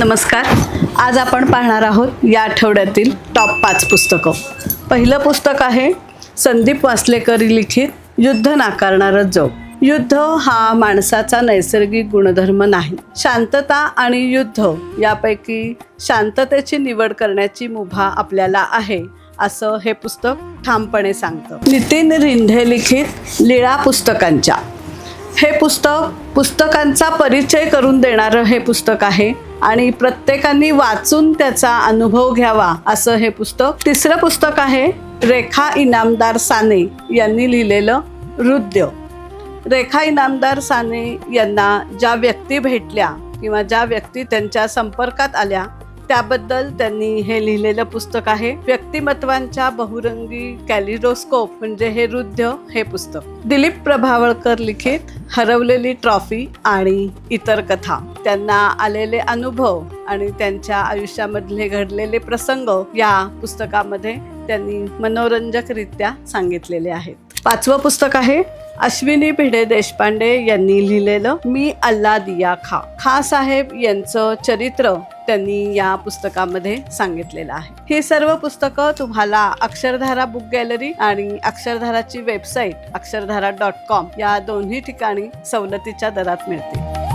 नमस्कार. आज आपण पाहणार आहोत या आठवड्यातील टॉप पाच पुस्तकं. पहिलं पुस्तक आहे संदीप वासलेकरी लिखित युद्ध नाकारणारं जग. युद्ध हा माणसाचा नैसर्गिक गुणधर्म नाही. शांतता आणि युद्ध यापैकी शांततेची निवड करण्याची मुभा आपल्याला आहे असं हे पुस्तक ठामपणे सांगतं. नितीन रिंढे लिखित लीळा पुस्तकांच्या. हे पुस्तक पुस्तकांचा परिचय करून देणारं हे पुस्तक आहे आणि प्रत्येकाने वाचून त्याचा अनुभव घ्यावा असं हे पुस्तक. तिसरं पुस्तक आहे रेखा इनामदार साने यांनी लिहिलेलं हृदय. रेखा इनामदार साने यांना ज्या व्यक्ती भेटल्या किंवा ज्या व्यक्ती त्यांच्या संपर्कात आल्या त्याबद्दल त्यांनी हे लिहिलेलं पुस्तक आहे. व्यक्तिमत्वांच्या बहुरंगी कॅलिडोस्कोप म्हणजे हे हृदय हे पुस्तक. दिलीप प्रभावळकर लिखित हरवलेली ट्रॉफी आणि इतर कथा. त्यांना आलेले अनुभव आणि त्यांच्या आयुष्यामधले घडलेले प्रसंग या पुस्तकामध्ये त्यांनी मनोरंजकरित्या सांगितलेले आहेत. पाचवं पुस्तक आहे अश्विनी भिडे देशपांडे यांनी लिहिलेलं मी अल्ला दिया खा. खा साहेब यांचं चरित्र त्यांनी या पुस्तकामध्ये सांगितलेलं आहे. ही सर्व पुस्तकं तुम्हाला अक्षरधारा बुक गॅलरी आणि अक्षरधाराची वेबसाईट अक्षरधारा डॉट कॉम या दोन्ही ठिकाणी सवलतीच्या दरात मिळतील.